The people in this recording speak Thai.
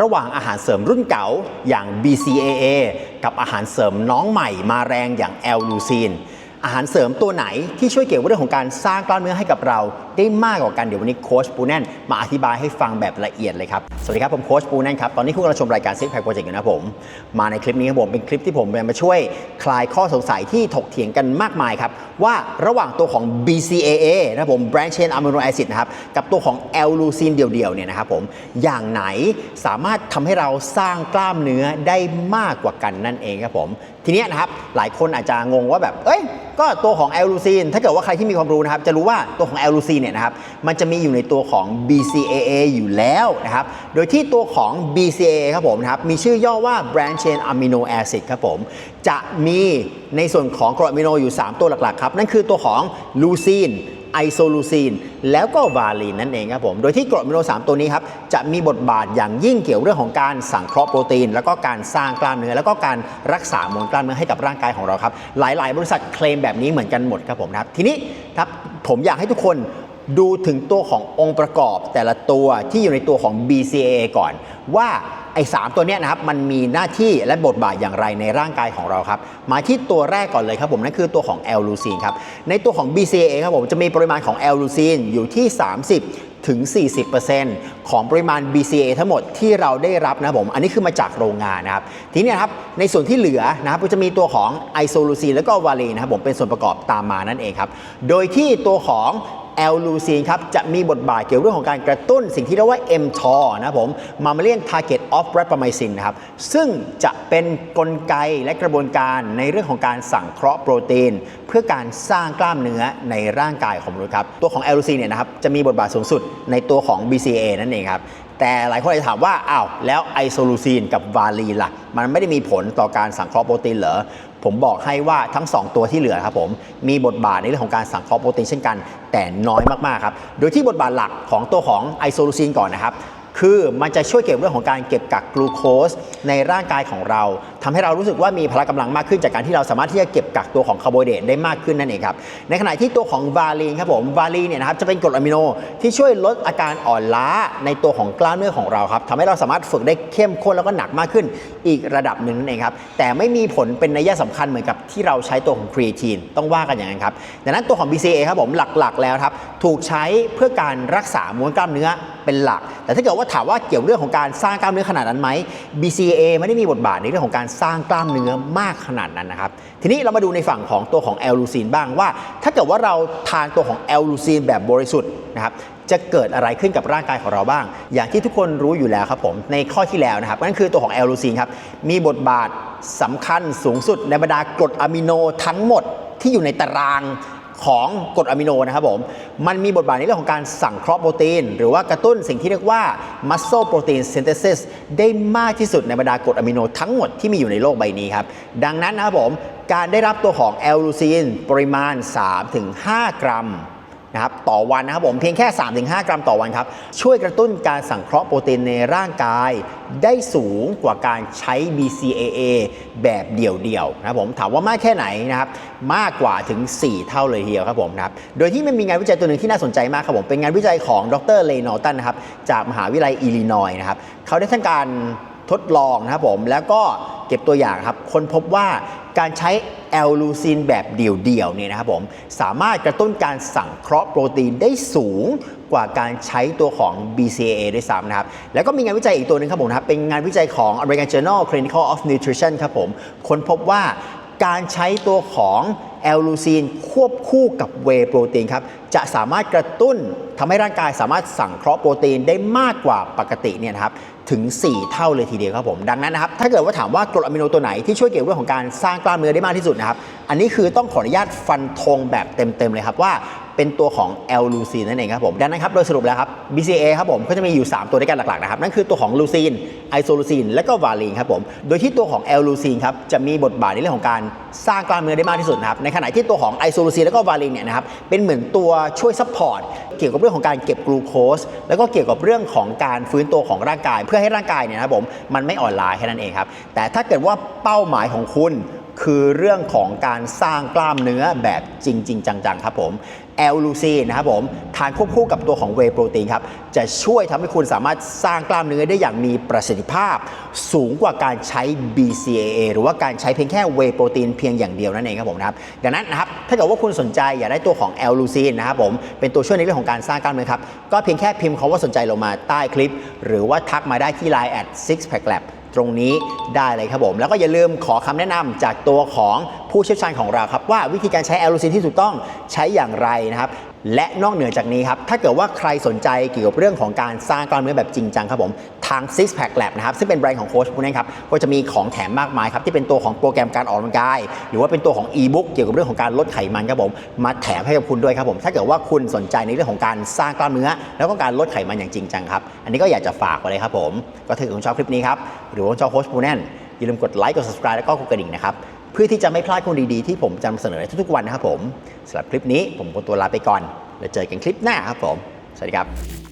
ระหว่างอาหารเสริมรุ่นเก่าอย่าง BCAA กับอาหารเสริมน้องใหม่มาแรงอย่าง l อาหารเสริมตัวไหนที่ช่วยเกี่ยวกับเรื่องของการสร้างกล้ามเนื้อให้กับเรา ได้มากกว่ากันเดี๋ยววันนี้โค้ชปูแน่นมาอธิบายให้ฟังแบบละเอียดเลยครับสวัสดีครับผมโค้ชปูแน่นครับตอนนี้คุณกำลังชมรายการซิกแพคโปรเจกต์อยู่นะผมมาในคลิปนี้ครับผมเป็นคลิปที่ผมมาช่วยคลายข้อสงสัยที่ถกเถียงกันมากมายครับว่าระหว่างตัวของ BCAA นะครับผม Branch Chain Amino Acid นะครับกับตัวของ l อ l ลูซีนเดี่ยวๆเนี่ยนะครับผมอย่างไหนสามารถทำให้เราสร้างกล้ามเนื้อได้มากกว่ากันนั่นเองครับผม ทีนี้นะครับหลายคนอาจจะงงว่าแบบเอ้ย ก็ตัวของแอลลูซีนถ้าเกิดว่าใครที่มีความรู้นะครับจะรู้ว่าตัวของแอลลูซีนเนี่ยนะครับมันจะมีอยู่ในตัวของ BCAA อยู่แล้วนะครับโดยที่ตัวของ BCAA ครับผมนะครับมีชื่อย่อว่า Branch Chain Amino Acid ครับผมจะมีในส่วนของกรดอะมิโนอยู่ 3 ตัวหลักๆครับนั่นคือตัวของลูซีน ไอโซลูซีน แล้วก็วาลีนนั่นเองครับผม โดยที่กรดอะมิโน3ตัวนี้ครับ จะมีบทบาทอย่างยิ่งเกี่ยวเรื่องของการสังเคราะห์โปรตีน แล้วก็การสร้างกล้ามเนื้อ แล้วก็การรักษามวลกล้ามเนื้อให้กับร่างกายของเราครับ หลาย ๆ บริษัทเคลมแบบนี้เหมือนกันหมดครับผมนะครับ ทีนี้ครับผมอยากให้ทุกคนดูถึงตัวขององค์ประกอบแต่ละตัวที่อยู่ในตัวของ BCAA ก่อนว่า อ้สามตัวเนี้ยนะครับมันมีหน้าที่และบทบาทอย่างไรในร่างกายของเราครับมาที่ตัวแรกก่อนเลยครับผมนั่นคือตัวของ L ลูซีนครับในตัวของ BCAA ครับผมจะมีปริมาณของ L ลูซีนอยู่ที่ 30ถึง 40%ของปริมาณ BCA ทั้งหมดที่เราได้รับนะผม อันนี้คือมาจากโรงงานนะครับ ทีนี้ครับ ในส่วนที่เหลือนะครับจะมีตัวของไอโซลูซีนแล้วก็วาเลนนะครับผมเป็นส่วนประกอบตามมานั่นเองครับ โดยที่ตัวของ แอลลูซีนครับจะมีบทบาทเกี่ยวเรื่องของการกระตุ้นสิ่งที่เรียกว่า mTOR นะครับผม mammalian target of rapamycin นะครับซึ่งจะเป็นกลไกและกระบวนการในเรื่องของการสั่งเคราะห์โปรตีน เพื่อการสร้างกล้ามเนื้อในร่างกายของมนุษย์ครับ ตัวของแอลลูซีนเนี่ยนะครับจะมีบทบาทสูงสุดในตัวของ BCA นั่นเองครับ แต่หลายคนอาจจะถามว่าอ้าวแล้วไอโซลูซีนกับวาลีนล่ะ มันไม่ได้มีผลต่อการสังเคราะห์โปรตีนเหรอผมบอกให้ว่าทั้ง 2 ตัวที่เหลือครับผม มีบทบาทในเรื่องของการสังเคราะห์โปรตีนเช่นกัน แต่น้อยมากๆครับ โดยที่บทบาทหลักของตัวของไอโซลูซีนก่อนนะครับคือมันจะช่วยเก็บเรื่องของการเก็บกักกลูโคสในร่างกายของเราทำให้เรารู้สึกว่ามีพละกำลังมากขึ้นจากการที่เราสามารถที่จะเก็บกักตัวของคาร์โบไฮเดรตได้มากขึ้นนั่นเองครับในขณะที่ตัวของวาลีนครับผมวาลีนเนี่ยนะครับจะเป็นกรดอะมิโนที่ช่วยลดอาการอ่อนล้าในตัวของกล้ามเนื้อของเราครับทำให้เราสามารถฝึกได้เข้มข้นแล้วก็หนักมากขึ้นอีกระดับหนึ่งนั่นเองครับแต่ไม่มีผลเป็นนัยสำคัญเหมือนกับที่เราใช้ตัวของครีเอทีนต้องว่ากันอย่างนั้นครับดังนั้นตัวของ BCA ครับผมหลักๆ แล้วครับถูกใช้เพื่อการรักษามวลกล้ามเนื้อเป็นหลัก แต่ถ้าเกิดว่าถามว่าเกี่ยวเรื่องของการสร้างกล้ามเนื้อขนาดนั้นไหม BCA ไม่ได้มีบทบาทในเรื่องของการสร้างกล้ามเนื้อมากขนาดนั้นนะครับ ทีนี้เรามาดูในฝั่งของตัวของแอลลูซีนบ้างว่า ถ้าเกิดว่าเราทานตัวของแอลลูซีนแบบบริสุทธิ์นะครับจะเกิดอะไรขึ้นกับร่างกายของเราบ้าง อย่างที่ทุกคนรู้อยู่แล้วครับผม ในข้อที่แล้วนะครับนั่นคือตัวของแอลลูซีนครับ มีบทบาทสำคัญสูงสุดในบรรดากรดอะมิโนทั้งหมดที่อยู่ในตาราง ของกรดอะมิโนนะครับผม มันมีบทบาทในเรื่องของการสั่งเคราะห์โปรตีน หรือว่ากระตุ้นสิ่งที่เรียกว่า muscle protein synthesis ได้มากที่สุดในบรรดากรดอะมิโนทั้งหมดที่มีอยู่ในโลกใบนี้ครับ ดังนั้นนะครับผม การได้รับตัวของแอลลูซีนปริมาณ 3-5 กรัม นะครับต่อวันนะครับผมเพียงแค่ 3-5 กรัมต่อวันครับ ช่วยกระตุ้นการสังเคราะห์โปรตีนในร่างกาย ได้สูงกว่าการใช้ BCAA แบบเดี่ยวๆนะครับผมถามว่ามากแค่ไหนนะครับมากกว่าถึง 4 เท่าเลยทีเดียวครับผมนะครับโดยที่มันมีงานวิจัยตัวหนึ่งที่น่าสนใจมากครับผมเป็นงานวิจัยของดรเลนอตันนะครับจากมหาวิทยาลัยอิลลินอยส์นะครับเขาได้ทำการทดลองนะครับผมแล้วก็เก็บตัวอย่างครับคนพบว่าการใช้ แอลลูซินแบบเดี่ยวๆเนี่ยนะครับผมสามารถกระตุ้นการสังเคราะห์โปรตีนได้สูงกว่าการใช้ตัวของ BCAA ด้วยซ้ำนะครับ แล้วก็มีงานวิจัยอีกตัวหนึงครับผมนะครับ เป็นงานวิจัยของ American Journal Clinical of Nutrition ครับผม ค้นพบว่า การใช้ตัวของแอลลูซีนควบคู่กับเวโปรตีนครับ จะสามารถกระตุ้นทำให้ร่างกายสามารถสั่งเคราะห์โปรตีนได้มากกว่าปกติเนี่ยครับถึง 4 เท่าเลยทีเดียวครับผม ดังนั้นนะครับ ถ้าเกิดว่าถามว่ากรดอะมิโนตัวไหนที่ช่วยเกี่ยวกับเรื่องของการสร้างกล้ามเนื้อได้มากที่สุดนะครับ อันนี้คือต้องขออนุญาตฟันธงแบบเต็มๆเลยครับว่า เป็นตัวของแอลลูซีนนั่นเองครับผมดังนั้นครับโดยสรุปแล้วครับ BCA ครับผมก็จะมีอยู่ 3 ตัวด้วยกันหลักๆนะครับนั่นคือตัวของลูซีนไอโซลูซีนและก็วาลีนครับผมโดยที่ตัวของแอลลูซีนครับจะมีบทบาทในเรื่องของการสร้างกล้ามเนื้อได้มากที่สุดนะครับในขณะที่ตัวของไอโซลูซีนและก็วาลีนเนี่ยนะครับเป็นเหมือนตัวช่วยซัพพอร์ตเกี่ยวกับเรื่องของการเก็บกลูโคสแล้วก็เกี่ยวกับเรื่องของการฟื้นตัวของร่างกาย เพื่อให้ร่างกายเนี่ยนะครับผมมันไม่อ่อนล้าแค่นั้นเองครับแต่ถ้าเกิดว่าเป้าหมายของคุณ คือเรื่องของการสร้างกล้ามเนื้อแบบจริงๆจังๆ ครับผมแอลลูซีนนะครับผมทานควบคู่กับตัวของเวโปรตีนครับ จะช่วยทำให้คุณสามารถสร้างกล้ามเนื้อได้อย่างมีประสิทธิภาพ สูงกว่าการใช้ BCAA หรือว่าการใช้เพียงแค่เวโปรตีนเพียงอย่างเดียวนั่นเองครับผมนะครับดังนั้นนะครับถ้าเกิดว่าคุณสนใจอยากได้ตัวของแอลลูซีนนะครับผมเป็นตัวช่วยในเรื่องของการสร้างกล้ามเนื้อครับก็เพียงแค่พิมพ์คำว่าสนใจลงมาใต้คลิป หรือว่าทักมาได้ที่ Line at six pack lab ตรงนี้ได้เลยครับผม แล้วก็อย่าลืมขอคำแนะนำจากตัวของผู้เชี่ยวชาญของเราครับ ว่าวิธีการใช้แอลลูซินที่ถูกต้องใช้อย่างไรนะครับและนอกเหนือจากนี้ครับ ถ้าเกิดว่าใครสนใจเกี่ยวกับเรื่องของการสร้างกล้ามเนื้อแบบจริงจังครับผม ทาง Six Pack Lab นะครับ ซึ่งเป็นแบรนด์ของโค้ชผู้นั้นครับ ก็จะมีของแถมมากมายครับ ที่เป็นตัวของโปรแกรมการออกกำลังกาย หรือว่าเป็นตัวของ e-book เกี่ยวกับเรื่องของการลดไขมันครับผม มาแถมให้กับคุณด้วยครับผม ถ้าเกิดว่าคุณสนใจในเรื่องของการสร้างกล้ามเนื้อ แล้วก็การลดไขมันอย่างจริงจังครับ อันนี้ก็อยากจะฝากไว้เลยครับผม ก็ถ้าเกิดคุณชอบคลิปนี้ครับ หรือว่าชอบโค้ชผู้นั้นอย่าลืมกดไลค์ กด subscribe แล้วก็กดกระดิ่งนะครับ เพื่อที่จะไม่พลาดคนดีๆที่ผมจะนำเสนอในทุกๆวันนะครับผมสำหรับคลิปนี้ผมขอตัวลาไปก่อน แล้วเจอกันคลิปหน้าครับผม สวัสดีครับ